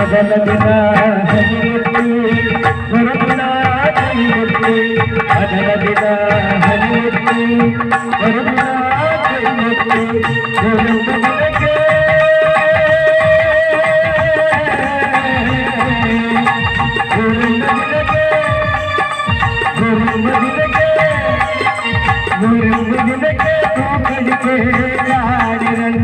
അകലവിനാ ൂക്കടിക്കേ ആടിരണ്ട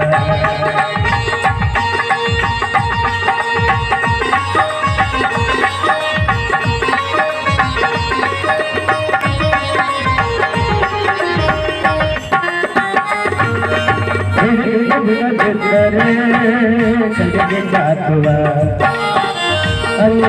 ಬಿಡದಿದ್ದರೆ ಕಡೆಗೆ ಚಾಚುವ ಅಲ್ಲ